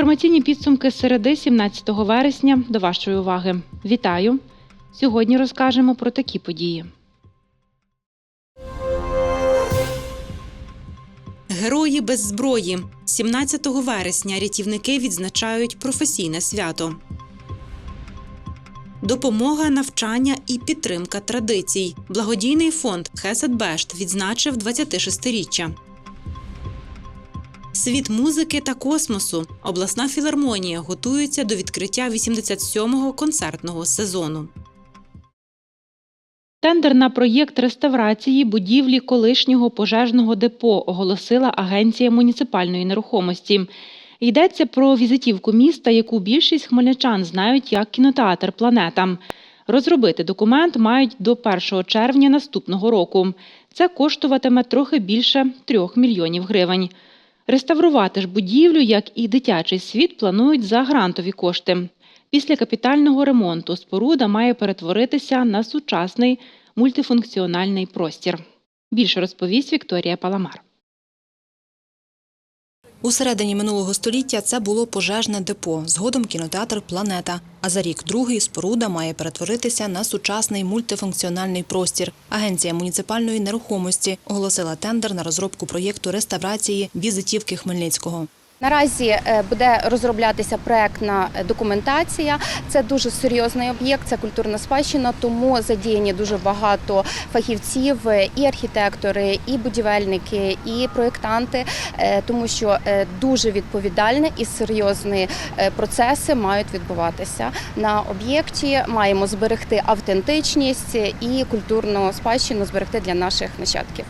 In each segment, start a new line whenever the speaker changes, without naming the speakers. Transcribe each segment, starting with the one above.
Інформаційні підсумки середи 17 вересня до вашої уваги. Вітаю! Сьогодні розкажемо про такі події.
Герої без зброї 17 вересня рятівники відзначають професійне свято. Допомога, навчання і підтримка традицій. Благодійний фонд Хесед Бешт відзначив 26-річчя. Світ музики та космосу. Обласна філармонія готується до відкриття 87-го концертного сезону.
Тендер на проєкт реставрації будівлі колишнього пожежного депо оголосила Агенція муніципальної нерухомості. Йдеться про візитівку міста, яку більшість хмельничан знають як кінотеатр Планета. Розробити документ мають до 1 червня наступного року. Це коштуватиме трохи більше 3 мільйонів гривень. Реставрувати ж будівлю, як і дитячий світ, планують за грантові кошти. Після капітального ремонту споруда має перетворитися на сучасний мультифункціональний простір. Більше розповість Вікторія Паламар.
У середині минулого століття це було пожежне депо, згодом кінотеатр Планета. А за рік другий споруда має перетворитися на сучасний мультифункціональний простір. Агенція муніципальної нерухомості оголосила тендер на розробку проєкту реставрації візитівки Хмельницького.
Наразі е, буде розроблятися проектна документація. Це дуже серйозний об'єкт, це культурна спадщина, тому задіяні дуже багато фахівців, е, і архітектори, і будівельники, і проєктанти, е, тому що дуже відповідальні і серйозні процеси мають відбуватися на об'єкті. Маємо зберегти автентичність і культурну спадщину зберегти для наших нащадків.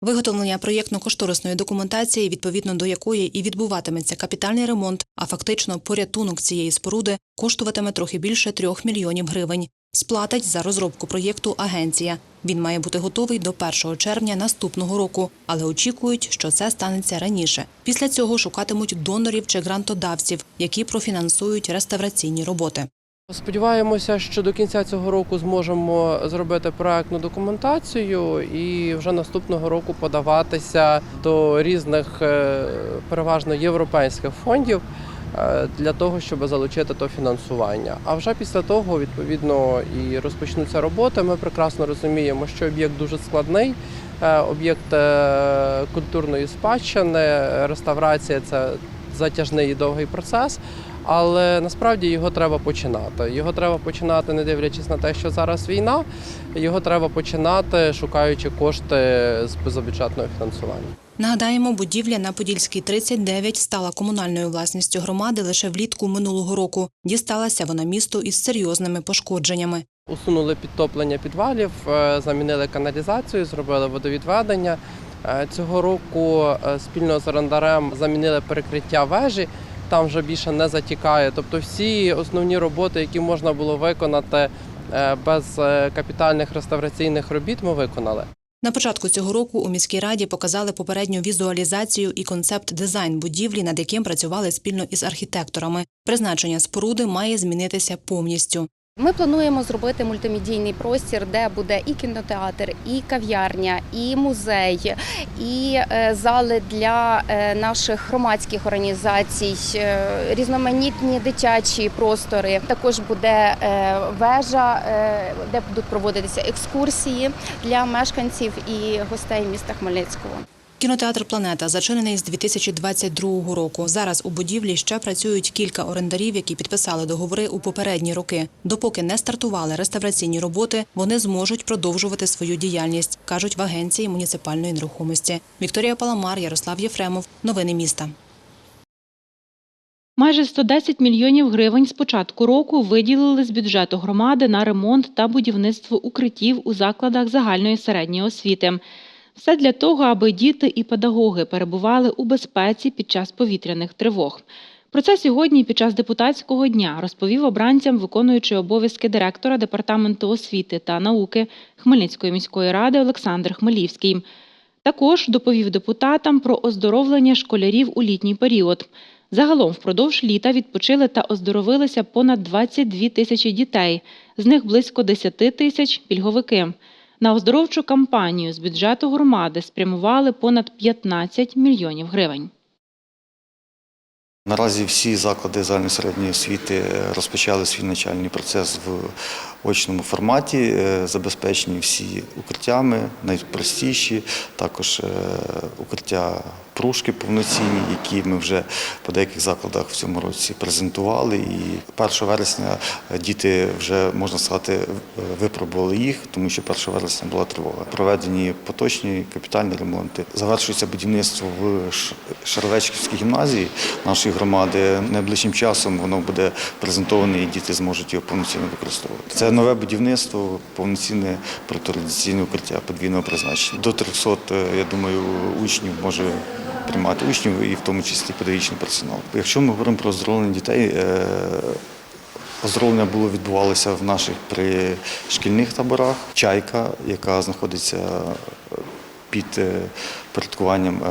Виготовлення проєктно-кошторисної документації, відповідно до якої і відбуватиметься капітальний ремонт, а фактично порятунок цієї споруди коштуватиме трохи більше трьох мільйонів гривень. Сплатить за розробку проєкту агенція. Він має бути готовий до 1 червня наступного року, але очікують, що це станеться раніше. Після цього шукатимуть донорів чи грантодавців, які профінансують реставраційні роботи.
Сподіваємося, що до кінця цього року зможемо зробити проектну документацію і вже наступного року подаватися до різних е, переважно європейських фондів е, для того, щоб залучити то фінансування. А вже після того, відповідно, і розпочнуться роботи. Ми прекрасно розуміємо, що об'єкт дуже складний. е, Об'єкт культурної спадщини, реставрація це затяжний і довгий процес. Але насправді його треба починати. Його треба починати, не дивлячись на те, що зараз війна. Його треба починати, шукаючи кошти з позабюджетного фінансування.
Нагадаємо, будівля на Подільській 39 стала комунальною власністю громади лише влітку минулого року. Дісталася вона місту із серйозними пошкодженнями.
Усунули підтоплення підвалів, е, замінили каналізацію, зробили водовідведення. Е, Цього року е, спільно з орендарем замінили перекриття вежі. Там вже більше не затікає. Тобто всі основні роботи, які можна було виконати е, без е, капітальних реставраційних робіт, ми виконали.
На початку цього року у міській раді показали попередню візуалізацію і концепт-дизайн будівлі, над яким працювали спільно із архітекторами. Призначення споруди має змінитися повністю.
Ми плануємо зробити мультимедійний простір, де буде і кінотеатр, і кав'ярня, і музей, і е, зали для е, наших громадських організацій, е, різноманітні дитячі простори. Також буде вежа, де будуть проводитися екскурсії для мешканців і гостей міста Хмельницького.
Кінотеатр Планета зачинений з 2022 року. Зараз у будівлі ще працюють кілька орендарів, які підписали договори у попередні роки. Допоки не стартували реставраційні роботи, вони зможуть продовжувати свою діяльність, кажуть в агенції муніципальної нерухомості. Вікторія Паламар, Ярослав Єфремов. Новини міста.
Майже 110 мільйонів гривень з початку року виділили з бюджету громади на ремонт та будівництво укриттів у закладах загальної середньої освіти. Все для того, аби діти і педагоги перебували у безпеці під час повітряних тривог. Про це сьогодні під час депутатського дня розповів обранцям виконуючий обов'язки директора департаменту освіти та науки Хмельницької міської ради Олександр Хмелівський. Також доповів депутатам про оздоровлення школярів у літній період. Загалом впродовж літа відпочили та оздоровилися понад 22 тисячі дітей, з них близько 10 тисяч пільговики. На оздоровчу кампанію з бюджету громади спрямували понад 15 мільйонів гривень.
Наразі всі заклади загальної середньої освіти розпочали свій навчальний процес в очному форматі, е, забезпечені всі укриттями, найпростіші, також е, укриття пружки повноцінні, які ми вже по деяких закладах в цьому році презентували. І 1 вересня е, діти вже, можна сказати, випробували їх, тому що 1 вересня була тривога. Проведені поточні капітальні ремонти. Завершується будівництво в Шаровечківській гімназії нашої громади. Найближчим часом воно буде презентоване і діти зможуть його повноцінно використовувати. Це нове будівництво, повноцінне протирадіаційне укриття подвійного призначення. До 300, е, я думаю, учнів може приймати учнів і в тому числі педагогічний персонал. Якщо ми говоримо про оздоровлення дітей, е, оздоровлення було відбувалося в наших пришкільних таборах. Чайка, яка знаходиться під е, порядкуванням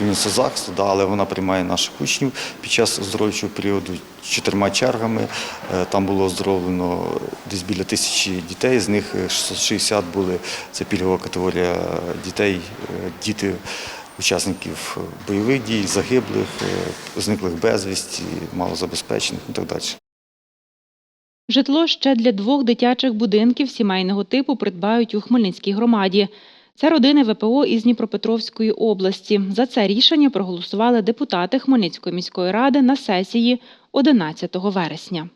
е, захисту, але вона приймає наших учнів під час оздоровчого періоду чотирма чергами. Е, Там було оздоровлено десь біля тисячі дітей, з них е, 660 були це пільгова категорія дітей, діти учасників бойових дій, загиблих, зниклих безвісті, малозабезпечених і так далі.
Житло ще для двох дитячих будинків сімейного типу придбають у Хмельницькій громаді. Це родини ВПО із Дніпропетровської області. За це рішення проголосували депутати Хмельницької міської ради на сесії 11 вересня.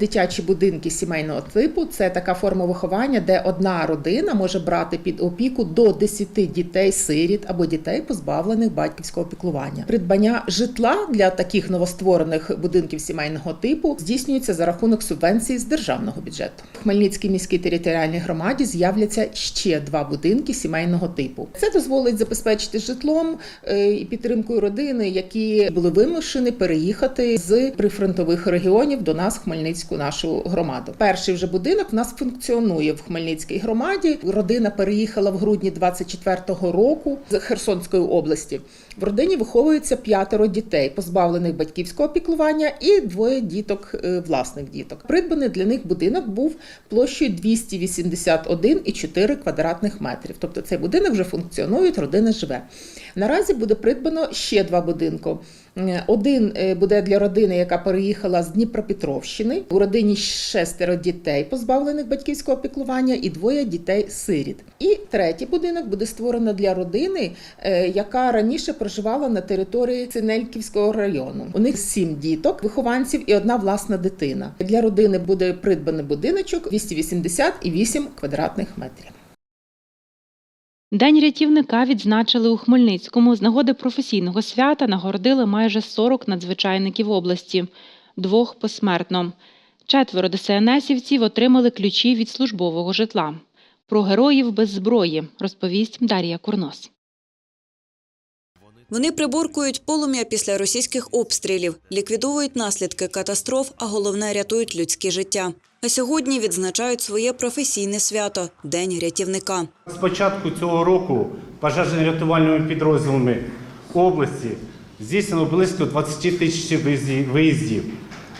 Дитячі будинки сімейного типу це така форма виховання, де одна родина може брати під опіку до 10 дітей-сиріт або дітей, позбавлених батьківського піклування. Придбання житла для таких новостворених будинків сімейного типу здійснюється за рахунок субвенції з державного бюджету. В Хмельницькій міській територіальній громаді з'являться ще два будинки сімейного типу. Це дозволить забезпечити житлом е, і підтримкою родини, які були вимушені переїхати з прифронтових регіонів до нас в нашу громаду. Перший вже будинок в нас функціонує в Хмельницькій громаді. Родина переїхала в грудні 24-го року з Херсонської області. В родині виховується п'ятеро дітей, позбавлених батьківського піклування, і двоє діток, е, власних діток. Придбаний для них будинок був площею 281,4 квадратних метрів. Тобто цей будинок вже функціонує, родина живе. Наразі буде придбано ще два будинки. Один е, буде для родини, яка переїхала з Дніпропетровщини. У родині шестеро дітей, позбавлених батьківського піклування, і двоє дітей-сиріт. І третій будинок буде створено для родини, е, яка раніше проживала на території Цинельківського району. У них сім діток, вихованців і одна власна дитина. Для родини буде придбаний будиночок 288 квадратних метрів.
День рятівника відзначили у Хмельницькому. З нагоди професійного свята нагородили майже 40 надзвичайників області, двох посмертно. Четверо ДСНСівців отримали ключі від службового житла. Про героїв без зброї розповість Дар'я Курнос.
Вони приборкують полум'я після російських обстрілів, ліквідовують наслідки катастроф, а головне рятують людське життя. А сьогодні відзначають своє професійне свято День рятівника.
З початку цього року пожежно-рятувальними підрозділами області здійснено близько 20 тисяч виїзді- виїздів,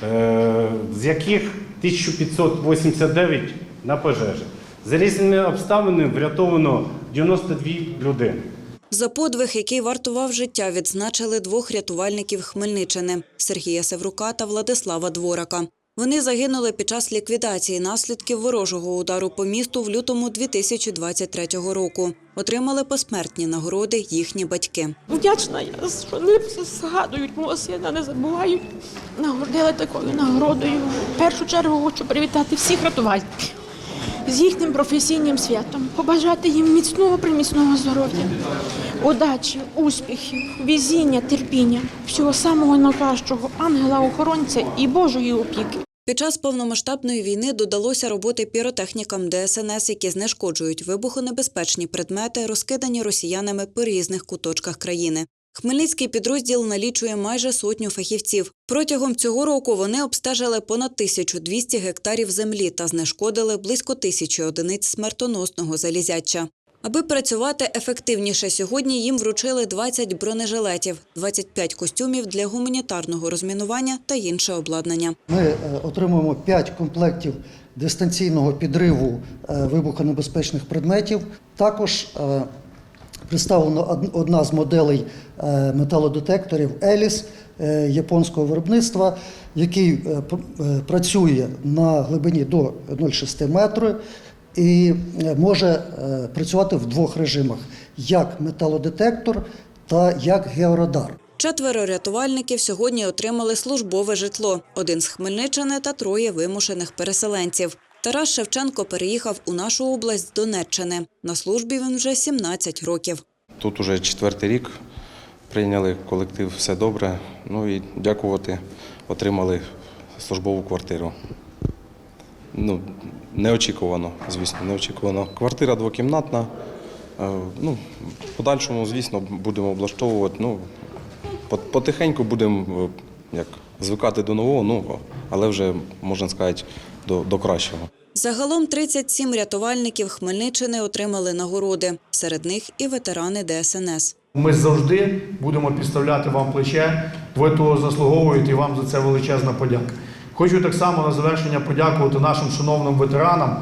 е, з яких 1589 на пожежі. За різними обставинами врятовано 92 людини.
За подвиг, який вартував життя, відзначили двох рятувальників Хмельниччини – Сергія Севрука та Владислава Дворака. Вони загинули під час ліквідації наслідків ворожого удару по місту в лютому 2023 року. Отримали посмертні нагороди їхні батьки.
Вдячна я, що вони згадують мого сина, не забувають. Нагородили такою нагородою. В першу чергу хочу привітати всіх рятувальників з їхнім професійним святом, побажати їм міцного приміцного здоров'я, удачі, успіхів, везіння, терпіння, всього самого найкращого, ангела-охоронця і Божої опіки.
Під час повномасштабної війни додалося роботи піротехнікам ДСНС, які знешкоджують вибухонебезпечні предмети, розкидані росіянами по різних куточках країни. Хмельницький підрозділ налічує майже сотню фахівців. Протягом цього року вони обстежили понад 1200 гектарів землі та знешкодили близько тисячі одиниць смертоносного залізяча. Аби працювати ефективніше, сьогодні їм вручили 20 бронежилетів, 25 костюмів для гуманітарного розмінування та інше обладнання.
Ми е, отримуємо 5 комплектів дистанційного підриву е, вибухонебезпечних предметів. Також Представлена одна з моделей е, металодетекторів Еліс е, японського виробництва, який е, працює на глибині до 0,6 метру і може працювати в двох режимах: як металодетектор та як георадар.
Четверо рятувальників сьогодні отримали службове житло. Один з Хмельниччини та троє вимушених переселенців. Тарас Шевченко переїхав у нашу область з Донеччини. На службі він вже 17 років.
Тут уже четвертий рік прийняли колектив, все добре. Ну і дякувати, отримали службову квартиру. Ну, неочікувано, звісно, неочікувано. Квартира двокімнатна. Е, Ну, подальшому, звісно, будемо облаштовувати. Ну, потихеньку будемо е, як, звикати до нового, ну, але вже, можна сказати, до, до кращого.
Загалом 37 рятувальників Хмельниччини отримали нагороди. Серед них і ветерани ДСНС.
Ми завжди будемо підставляти вам плече. Ви того заслуговуєте і вам за це величезна подяка. Хочу так само на завершення подякувати нашим шановним ветеранам.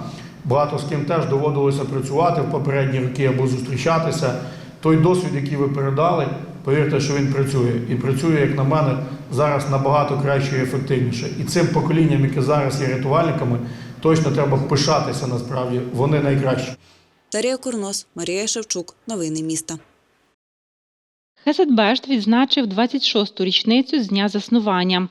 Багато з ким теж доводилося працювати в попередні роки або зустрічатися. Той досвід, який ви передали, повірте, що він працює. І працює, як на мене, зараз набагато краще і ефективніше. І цим поколінням, яке зараз є рятувальниками, точно треба пишатися насправді. Вони найкращі.
Дар'я Курнос, Марія Шевчук. Новини міста.
Хеседбешт відзначив 26-ту річницю з дня заснування.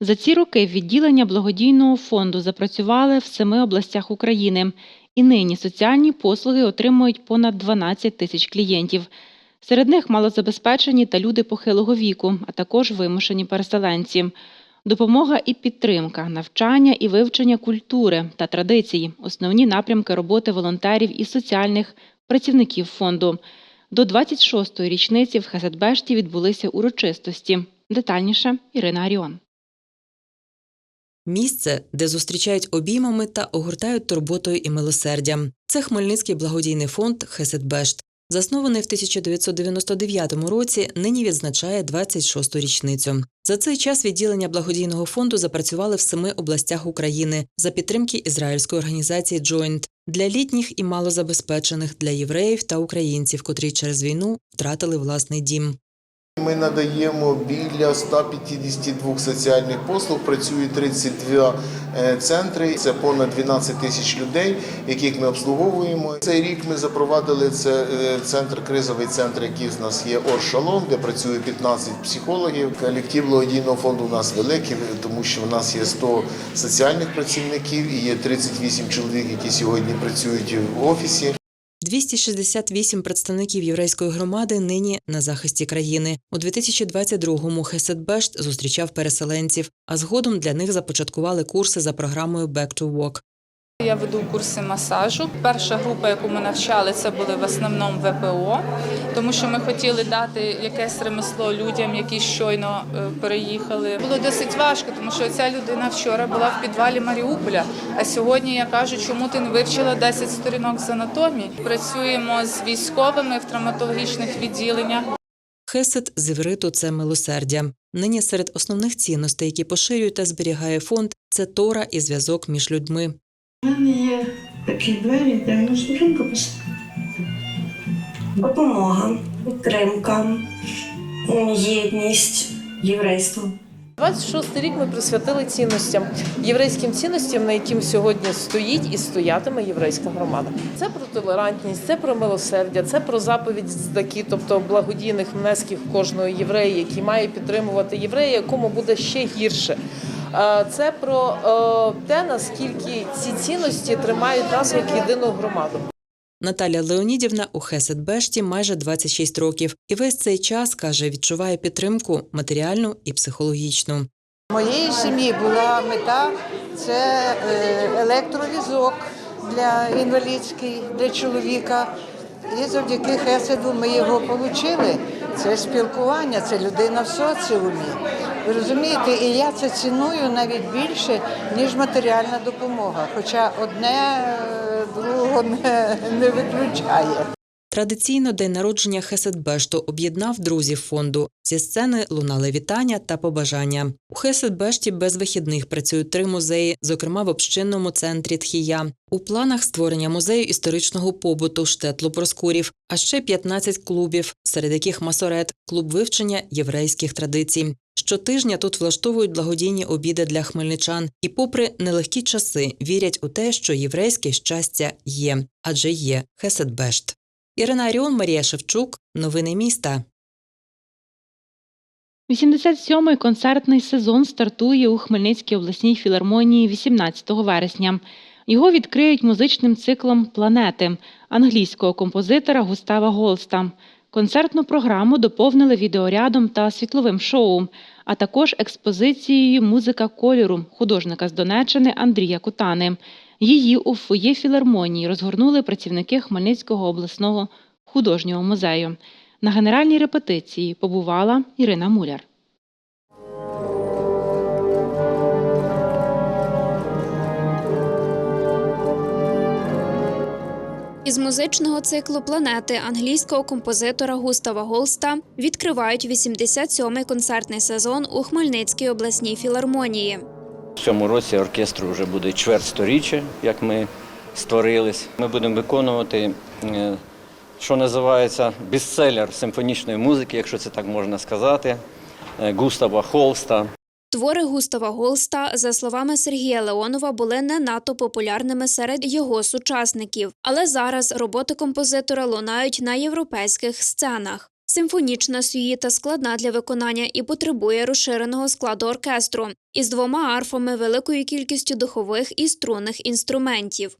За ці роки відділення благодійного фонду запрацювали в семи областях України, і нині соціальні послуги отримують понад 12 тисяч клієнтів. Серед них малозабезпечені та люди похилого віку, а також вимушені переселенці. Допомога і підтримка, навчання і вивчення культури та традицій основні напрямки роботи волонтерів і соціальних працівників фонду. До 26-ї річниці в Хеседбешті відбулися урочистості. Детальніше Ірина Аріон.
Місце, де зустрічають обіймами та огортають турботою і милосердям. Це Хмельницький благодійний фонд Хеседбешт. Заснований в 1999 році, нині відзначає 26-ту річницю. За цей час відділення благодійного фонду запрацювали в семи областях України за підтримки ізраїльської організації Joint для літніх і малозабезпечених, для євреїв та українців, котрі через війну втратили власний дім.
Ми надаємо біля 152 соціальних послуг. Працює 32 е, центри. Це понад 12 тисяч людей, яких ми обслуговуємо. Цей рік ми запровадили це е, центр, кризовий центр, який з нас є Оршалом, де працює 15 психологів. Колектив благодійного фонду у нас великий, тому що в нас є 100 соціальних працівників і є 38 чоловік, які сьогодні працюють в офісі.
268 представників єврейської громади нині на захисті країни. У 2022-му Хеседбешт зустрічав переселенців, а згодом для них започаткували курси за програмою Back to Work.
Я веду курси масажу. Перша група, яку ми навчали, це були в основному ВПО, тому що ми хотіли дати якесь ремесло людям, які щойно е, переїхали. Було досить важко, тому що ця людина вчора була в підвалі Маріуполя. А сьогодні я кажу, чому ти не вивчила 10 сторінок з анатомії? Працюємо з військовими в травматологічних відділеннях.
Хесед з івриту – це милосердя. Нині серед основних цінностей, які поширює та зберігає фонд, це тора і зв'язок між людьми.
У мене є такі двері, де можна жінку писати. Допомога, підтримка, єдність, єврейство.
26 рік ми присвятили цінностям, єврейським цінностям, на яким сьогодні стоїть і стоятиме єврейська громада. Це про толерантність, це про милосердя, це про заповідь здаки, тобто благодійних внесків кожного єврея, який має підтримувати єврея, якому буде ще гірше. Е, Це про е, те, наскільки ці цінності тримають нас як єдину громаду.
Наталя Леонідівна у Хеседбешті майже 26 років, і весь цей час каже, відчуває підтримку матеріальну і психологічну.
Моєї сім'ї була мета це е, електровізок для інвалідський для чоловіка. І завдяки Хеседу ми його отримали. Це спілкування, це людина в соціумі. Ви розумієте, і я це ціную навіть більше, ніж матеріальна допомога. Хоча одне е, другого не, не виключає.
Традиційно день народження Хеседбешту об'єднав друзів фонду. Зі сцени лунали вітання та побажання. У Хеседбешті без вихідних працюють три музеї, зокрема в общинному центрі Тхія. У планах створення музею історичного побуту Штетлу Проскурів, а ще 15 клубів, серед яких масорет, клуб вивчення єврейських традицій. Щотижня тут влаштовують благодійні обіди для хмельничан, і, попри нелегкі часи, вірять у те, що єврейське щастя є, адже є Хеседбешт. Ірина Аріон, Марія Шевчук. Новини міста.
87-й концертний сезон стартує у Хмельницькій обласній філармонії 18 вересня. Його відкриють музичним циклом Планети англійського композитора Густава Голста. Концертну програму доповнили відеорядом та світловим шоу, а також експозицією Музика кольору художника з Донеччини Андрія Кутани. Її у фоє філармонії розгорнули працівники Хмельницького обласного художнього музею. На генеральній репетиції побувала Ірина Муляр.
Із музичного циклу планети англійського композитора Густава Голста відкривають 87-й концертний сезон у Хмельницькій обласній філармонії.
В цьому році оркестру вже буде чверть сторіччя, як ми створились. Ми будемо виконувати, е, що називається бестселер симфонічної музики, якщо це так можна сказати, е, Густава Холста.
Твори Густава Голста, за словами Сергія Леонова, були не надто популярними серед його сучасників, але зараз роботи композитора лунають на європейських сценах. Симфонічна сюїта складна для виконання і потребує розширеного складу оркестру із двома арфами, великою кількістю духових і струнних інструментів.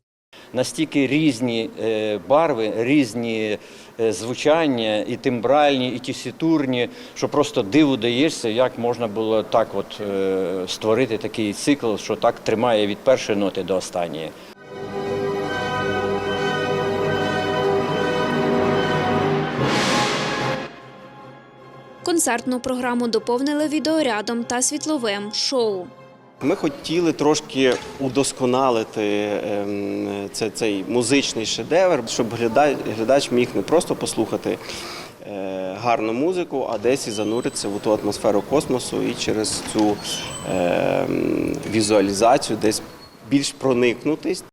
Настільки різні е, барви, різні звучання, і тимбральні, і тісітурні, що просто диву даєшся, як можна було так от е, створити такий цикл, що так тримає від першої ноти до останньої.
Концертну програму доповнили відеорядом та світловим шоу.
Ми хотіли трошки удосконалити ем, цей музичний шедевр, щоб глядач, міг не просто послухати е, гарну музику, а десь і зануритися в ту атмосферу космосу і через цю ем, візуалізацію десь більш проникнутись.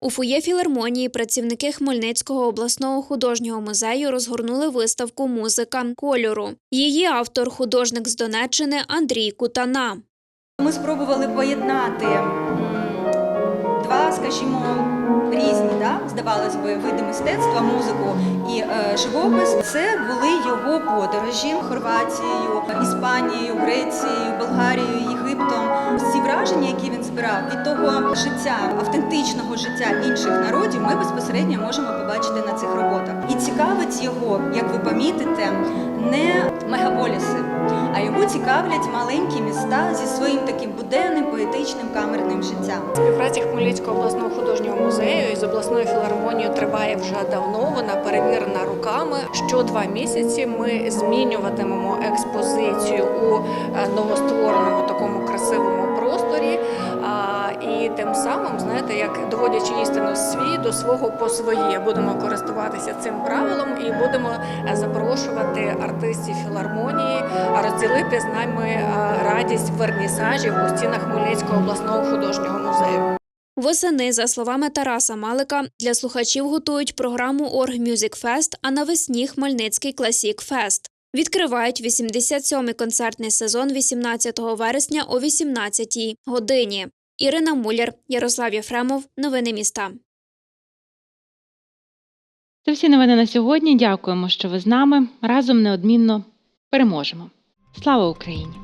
У фоє філармонії працівники Хмельницького обласного художнього музею розгорнули виставку Музика кольору. Її автор художник з Донеччини Андрій Кутана.
Ми спробували поєднати два, скажімо, різні, да, здавалось би, види мистецтва, музику і е, живопис. Це були його подорожі Хорватією, Іспанією, Грецією, Болгарією, Єгиптом. Ці враження, які він збирав від того життя, автентичного життя інших народів, ми безпосередньо можемо побачити на цих роботах. І цікавить його, як ви помітите, не цікавлять маленькі міста зі своїм таким буденним, поетичним камерним життям.
Співпраця Хмельницького обласного художнього музею із обласною філармонією триває вже давно. Вона перевірена руками. Що два місяці ми змінюватимемо експозицію у е, новоствореному такому красивому тим самим, знаєте, як доводячи істину свій до свого по своє, будемо користуватися цим правилом і будемо е, запрошувати артистів філармонії розділити з нами е, радість вернісажів у стінах Хмельницького обласного художнього музею.
Восени, за словами Тараса Малика, для слухачів готують програму Орг Music Fest, а навесні Хмельницький Класік Фест. Відкривають 87-й концертний сезон 18 вересня о 18-й годині. Ірина Муляр, Ярослав Єфремов. Новини міста.
Це всі новини на сьогодні. Дякуємо, що ви з нами. Разом неодмінно переможемо. Слава Україні!